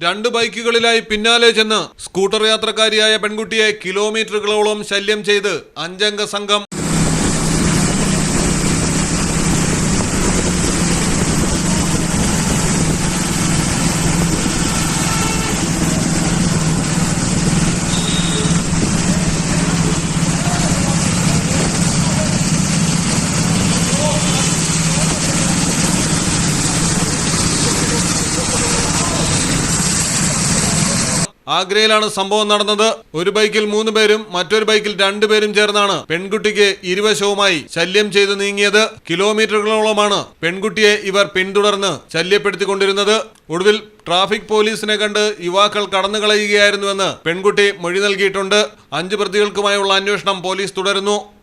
രണ്ട് ബൈക്കുകളിലായി പിന്നാലെ ചെന്ന് സ്കൂട്ടർ യാത്രക്കാരിയായ പെൺകുട്ടിയെ കിലോമീറ്ററുകളോളം ശല്യം ചെയ്ത് അഞ്ചംഗ സംഘം ആഗ്രയിലാണ് സംഭവം നടന്നത്. ഒരു ബൈക്കിൽ മൂന്ന് പേരും മറ്റൊരു ബൈക്കിൽ രണ്ടുപേരും ചേർന്നാണ് പെൺകുട്ടിക്ക് ഇരുവശവുമായി ശല്യം ചെയ്തു നീങ്ങിയത്. കിലോമീറ്ററുകളോളമാണ് പെൺകുട്ടിയെ ഇവർ പിന്തുടർന്ന് ശല്യപ്പെടുത്തിക്കൊണ്ടിരുന്നത്. ഒടുവിൽ ട്രാഫിക് പോലീസിനെ കണ്ട് യുവാക്കൾ കടന്നുകളയുകയായിരുന്നുവെന്ന് പെൺകുട്ടി മൊഴി നൽകിയിട്ടുണ്ട്. അഞ്ച് പ്രതികൾക്കുമായുള്ള അന്വേഷണം പോലീസ് തുടരുന്നു.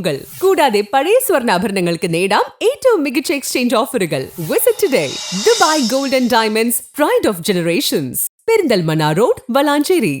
സ്കീമുകൾ കൂടാതെ പഴയ സ്വർണാഭരണങ്ങൾക്ക് നേടാം ഏറ്റവും മികച്ച എക്സ്ചേഞ്ച് ഓഫറുകൾ visit today Dubai gold and diamonds pride of generations Perinthalmanna road Valanchery